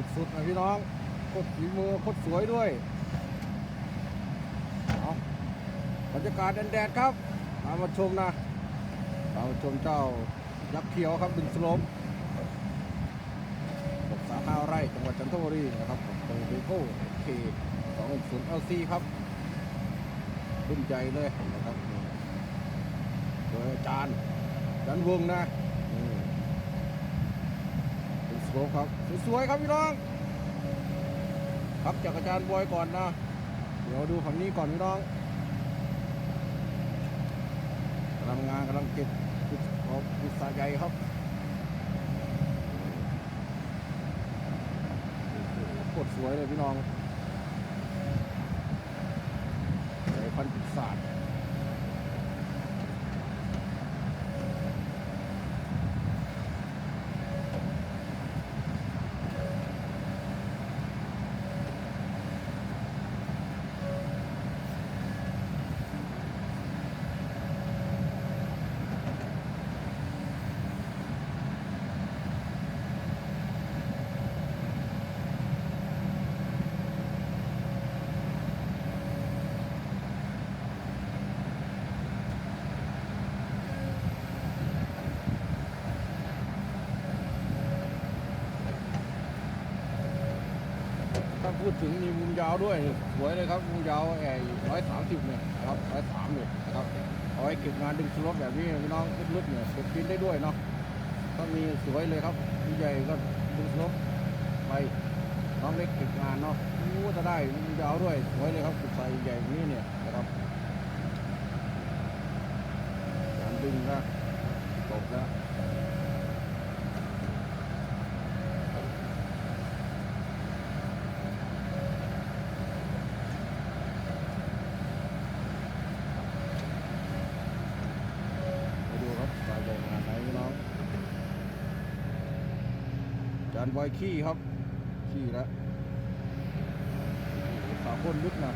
ตรสุดนะพี่น้องโคตรฝีมือโคตรสวยด้วยเอาบรรยากาศแดดๆครับตามาชมนะตามาชมเจ้ายักษ์เขียวครับดึงสโลมบกสาข้าไร่จังหวัดจันทบุรีนะครับของโตโยโก้เคสองศูนย์เอลซีครับรุ่นใหญ่เลยนะครับโดยอาจารย์จันวงศ์นะนี่เป็นส โลปครับ สวยๆครับพี่น้อง ครับจากอาจารย์บอยก่อนนะ เดี๋ยวดูฝั่งนี้ก่อนพี่น้องกำลังงานกำลังเก็บของพุทธาใหญ่ครับโอ้โหโคตรสวยเลยพี่น้องใส่พันธุ์ศาสตร์ ถ้าพูดถึงมีมุมยาวด้วยสวยเลยครับมุมยาวแอร์ร้อยสามสิบเนี่ยนะครับร้อยสามเนี่ยนะครับเอาไว้เก็บงานดึงสลบแบบนี้พี่น้องลึกๆเนี่ยเก็บกินได้ด้วยเนาะถ้ามีสวยเลยครับผู้ใหญ่ก็ดึงสลบไปน้องเล็กเก็บงานเนาะโอ้ถ้าได้มุมยาวด้วยสวยเลยครับใส่ใหญ่แบบนี้เนี่ยนะครับการดึงนะตกแล้ว ไปดูครับสายใหญ่ขนาดไหนพี่น้องจานบอยขี้ครับ ขี้แล้วสาวคนลึกนะ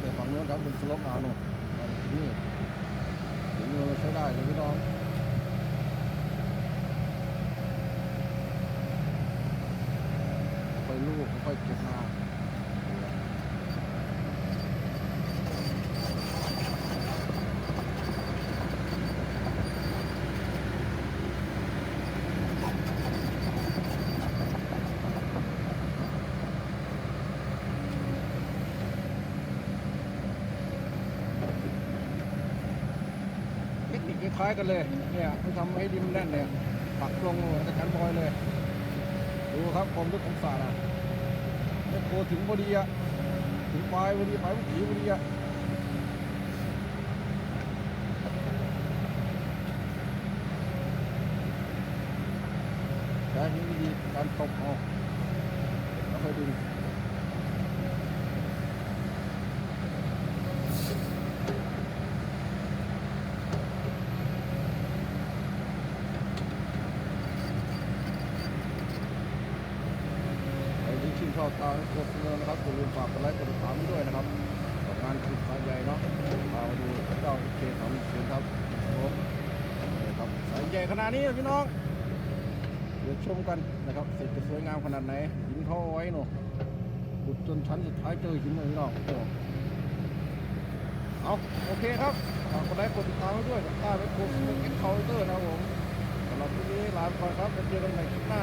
เก็บมาแต่ฝั่งนู้นครับเป็นสล็อกเอาหนูมนี่ถึงมือใช้ได้เลยพี่น้องค่อยลูกค่อยเก็บมา เท คล้ายกันเลย เนี่ยไม่ทำให้ดินแน่นเนี่ยปักลงตะกันบอยเลย ดูครับความลึกของสาระแม่โคถึงพอดีอะถึงปลายพอดีปลายผีพอดีอะแต่ทีนี้ดีการตบออกแล้วค่อยดึง ใคร ที่อบตามกดเงินนะครับอย่าลืมฝากกดไลค์กดติดตามด้วยนะครับกับงานคลิปสายใหญ่เนาะพามาดูเจ้าเคสามสิบครับผมครับสายใหญ่ขนาดนี้พี่น้องเดี๋ยวชมกันนะครับเสร็จจะสวยงามขนาดไหนหินเขาเอาไว้เนาะขุดจนชั้นสุดท้ายเจอหินเลยพี่น้องเอาโอเคครับฝากกดไลค์กดติดตามด้วยกับต้าไว้โค้ชเป็นเคาน์เตอร์นะครับผมสำหรับที่นี้ลาไปก่อนครับแล้วเจอกันใหม่คลิปหน้า